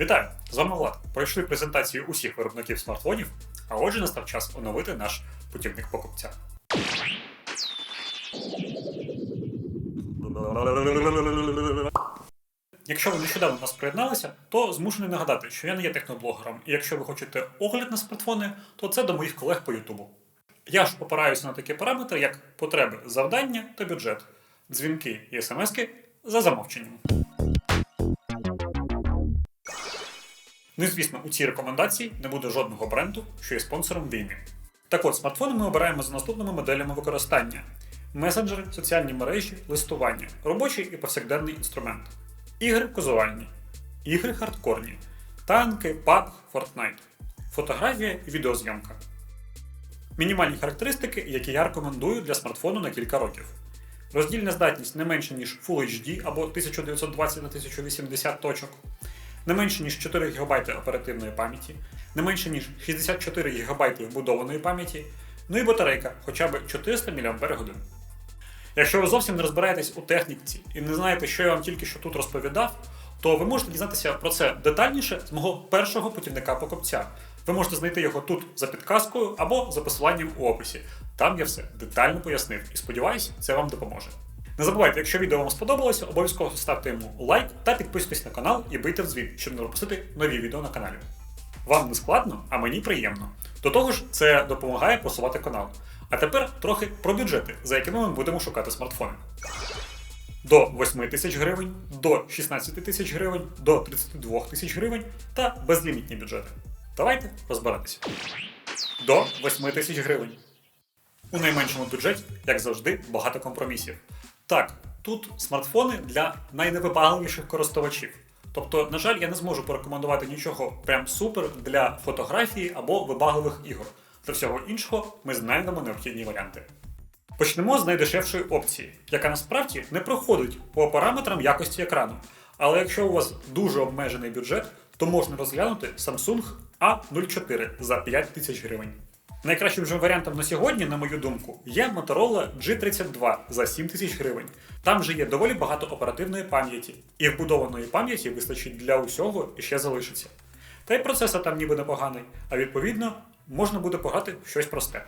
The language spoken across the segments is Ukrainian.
Вітаю! З вами Влад. Пройшли презентацію усіх виробників смартфонів, а отже настав час оновити наш путівник покупця. Якщо ви нещодавно до нас приєдналися, то змушений нагадати, що я не є техноблогером, і якщо ви хочете огляд на смартфони, то це до моїх колег по Ютубу. Я ж опираюся на такі параметри, як потреби завдання та бюджет, дзвінки і смски за замовченням. Ну і звісно, у цій рекомендації не буде жодного бренду, що є спонсором війни. Так от, смартфони ми обираємо за наступними моделями використання: месенджери, соціальні мережі, листування, робочий і повсякденний інструмент, ігри казуальні, ігри хардкорні, танки, PUBG, Fortnite, фотографія і відеозйомка. Мінімальні характеристики, які я рекомендую для смартфону на кілька років. Роздільна здатність не менше, ніж Full HD або 1920 на 1080 точок, не менше, ніж 4 ГБ оперативної пам'яті, не менше, ніж 64 ГБ вбудованої пам'яті, ну і батарейка хоча б 400 мАч. Якщо ви зовсім не розбираєтесь у техніці і не знаєте, що я вам тільки що тут розповідав, то ви можете дізнатися про це детальніше з мого першого путівника покупця. Ви можете знайти його тут за підказкою або за посиланням у описі. Там я все детально пояснив і сподіваюся, це вам допоможе. Не забувайте, якщо відео вам сподобалося, обов'язково ставте йому лайк та підписуйтесь на канал і бийте в дзвін, щоб не пропустити нові відео на каналі. Вам не складно, а мені приємно. До того ж, це допомагає просувати канал. А тепер трохи про бюджети, за якими ми будемо шукати смартфони. До 8 тисяч гривень, до 16 тисяч гривень, до 32 тисяч гривень та безлімітні бюджети. Давайте розбиратися. До 8 тисяч гривень. У найменшому бюджеті, як завжди, багато компромісів. Так, тут смартфони для найневибагливіших користувачів. Тобто, на жаль, я не зможу порекомендувати нічого прям супер для фотографії або вибагливих ігор. Для всього іншого ми знайдемо необхідні варіанти. Почнемо з найдешевшої опції, яка насправді не проходить по параметрам якості екрану. Але якщо у вас дуже обмежений бюджет, то можна розглянути Samsung A04 за 5 тисяч гривень. Найкращим же варіантом на сьогодні, на мою думку, є Motorola G32 за 7 тисяч гривень. Там же є доволі багато оперативної пам'яті, і вбудованої пам'яті вистачить для усього і ще залишиться. Та й процесор там ніби непоганий, а відповідно можна буде пограти в щось просте.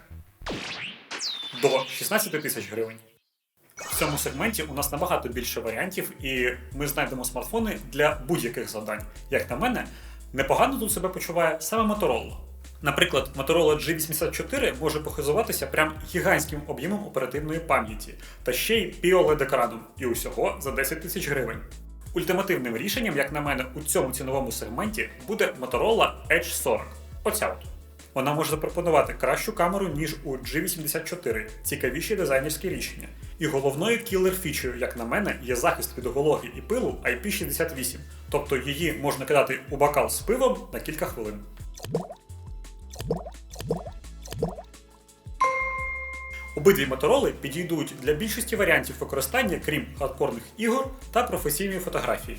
До 16 тисяч гривень. В цьому сегменті у нас набагато більше варіантів, і ми знайдемо смартфони для будь-яких завдань. Як на мене, непогано тут себе почуває саме Motorola. Наприклад, Motorola G84 може похизуватися прям гігантським об'ємом оперативної пам'яті та ще й poled екраном і усього за 10 тисяч гривень. Ультимативним рішенням, як на мене, у цьому ціновому сегменті буде Motorola Edge 40. Оця от. Вона може запропонувати кращу камеру, ніж у G84, цікавіші дизайнерські рішення. І головною кілер фічею, як на мене, є захист від вологи і пилу IP68, тобто її можна кидати у бокал з пивом на кілька хвилин. Обидві мотороли підійдуть для більшості варіантів використання, крім хардкорних ігор та професійної фотографії.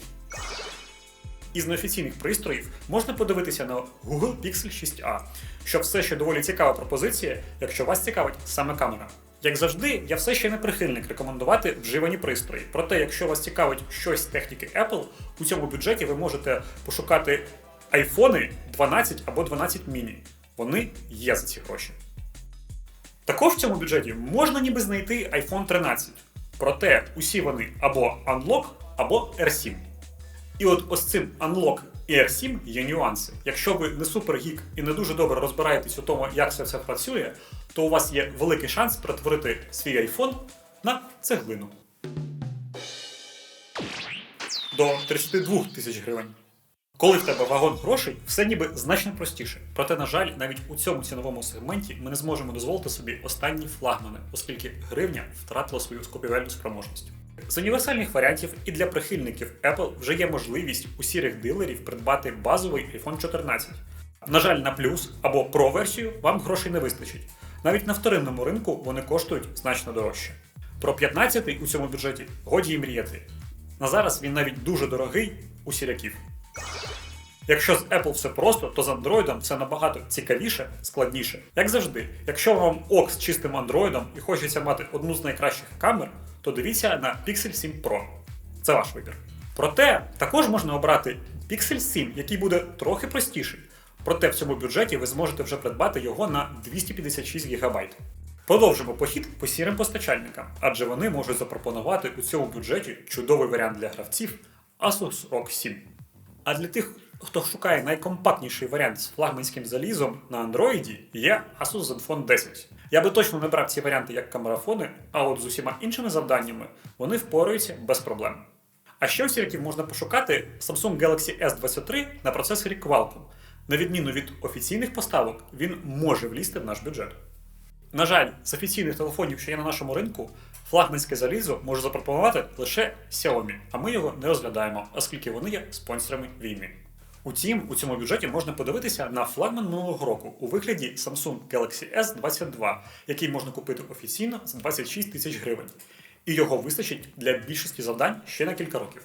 Із неофіційних пристроїв можна подивитися на Google Pixel 6a, що все ще доволі цікава пропозиція, якщо вас цікавить саме камера. Як завжди, я все ще не прихильник рекомендувати вживані пристрої. Проте, якщо вас цікавить щось з техніки Apple, у цьому бюджеті ви можете пошукати iPhone 12 або 12 mini. Вони є за ці гроші. Також в цьому бюджеті можна ніби знайти iPhone 13. Проте усі вони або Unlock, або R7. І от ось цим Unlock і R7 є нюанси. Якщо ви не супергік і не дуже добре розбираєтесь у тому, як це все працює, то у вас є великий шанс перетворити свій iPhone на цеглину. До 32 тисяч гривень. Коли в тебе вагон грошей, все ніби значно простіше. Проте, на жаль, навіть у цьому ціновому сегменті ми не зможемо дозволити собі останні флагмани, оскільки гривня втратила свою скупівельну спроможність. З універсальних варіантів і для прихильників Apple вже є можливість у сірих дилерів придбати базовий iPhone 14. На жаль, на плюс або Pro версію вам грошей не вистачить. Навіть на вторинному ринку вони коштують значно дорожче. Про 15-й у цьому бюджеті годі й мріяти. На зараз він навіть дуже дорогий у сіряків. Якщо з Apple все просто, то з Android це набагато цікавіше, складніше. Як завжди, якщо вам ок з чистим Android і хочеться мати одну з найкращих камер, то дивіться на Pixel 7 Pro. Це ваш вибір. Проте також можна обрати Pixel 7, який буде трохи простіший. Проте в цьому бюджеті ви зможете вже придбати його на 256 ГБ. Продовжимо похід по сірим постачальникам, адже вони можуть запропонувати у цьому бюджеті чудовий варіант для гравців Asus ROG 7. А для тих, хто шукає найкомпактніший варіант з флагманським залізом на Android, є Asus Zenfone 10. Я би точно не брав ці варіанти як камерафони, а от з усіма іншими завданнями вони впораються без проблем. А ще у сірків можна пошукати Samsung Galaxy S23 на процесорі Qualcomm. На відміну від офіційних поставок, він може влізти в наш бюджет. На жаль, з офіційних телефонів, що є на нашому ринку, флагманське залізо може запропонувати лише Xiaomi, а ми його не розглядаємо, оскільки вони є спонсорами війни. Утім, у цьому бюджеті можна подивитися на флагман минулого року у вигляді Samsung Galaxy S22, який можна купити офіційно за 26 тисяч гривень. І його вистачить для більшості завдань ще на кілька років.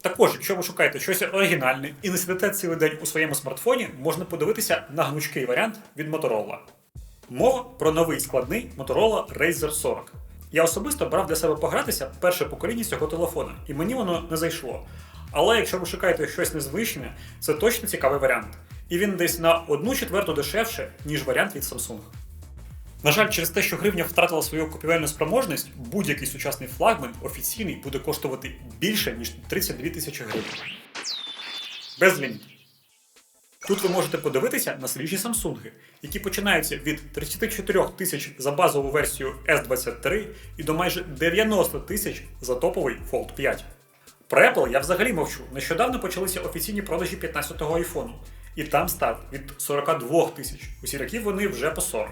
Також, якщо ви шукаєте щось оригінальне і не сидите цілий день у своєму смартфоні, можна подивитися на гнучкий варіант від Motorola. Мова про новий складний Motorola Razer 40. Я особисто брав для себе погратися перше покоління цього телефона, і мені воно не зайшло. Але якщо ви шукаєте щось незвичне, це точно цікавий варіант. І він десь на одну четверту дешевше, ніж варіант від Samsung. На жаль, через те, що гривня втратила свою купівельну спроможність, будь-який сучасний флагман офіційний буде коштувати більше, ніж 32 тисячі гривень. Без. Тут ви можете подивитися на свіжі Samsung, які починаються від 34 тисяч за базову версію S23 і до майже 90 тисяч за топовий Fold 5. Про Apple я взагалі мовчу. Нещодавно почалися офіційні продажі 15-го айфону, і там старт від 42 тисяч. У сіраків вони вже по 40.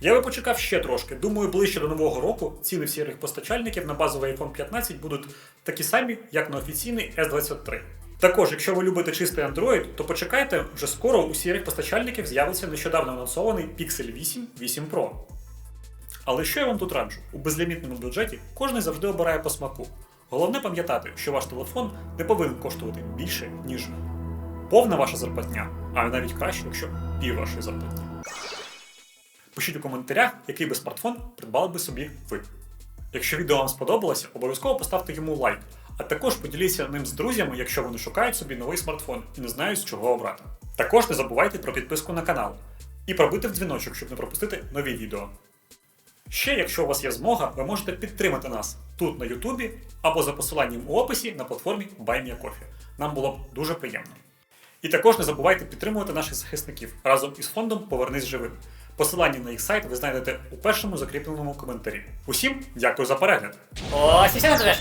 Я би почекав ще трошки. Думаю, ближче до нового року ціни всіх постачальників на базовий iPhone 15 будуть такі самі, як на офіційний S23. Також, якщо ви любите чистий Android, то почекайте, вже скоро у сірих постачальників з'явиться нещодавно анонсований Pixel 8 8 Pro. Але що я вам тут раджу? У безлімітному бюджеті кожен завжди обирає по смаку. Головне пам'ятати, що ваш телефон не повинен коштувати більше, ніж повна ваша зарплатня, а навіть краще, якщо пів вашої зарплатні. Пишіть у коментарях, який би смартфон придбали би собі ви. Якщо відео вам сподобалося, обов'язково поставте йому лайк, а також поділіться ним з друзями, якщо вони шукають собі новий смартфон і не знають, з чого обрати. Також не забувайте про підписку на канал і пробити в дзвіночок, щоб не пропустити нові відео. Ще, якщо у вас є змога, ви можете підтримати нас тут на Ютубі або за посиланням у описі на платформі BuyMeACoffee. Нам було б дуже приємно. І також не забувайте підтримувати наших захисників разом із фондом Повернись живим. Посилання на їх сайт ви знайдете у першому закріпленому коментарі. Усім дякую за перегляд! О, сісяна тебе.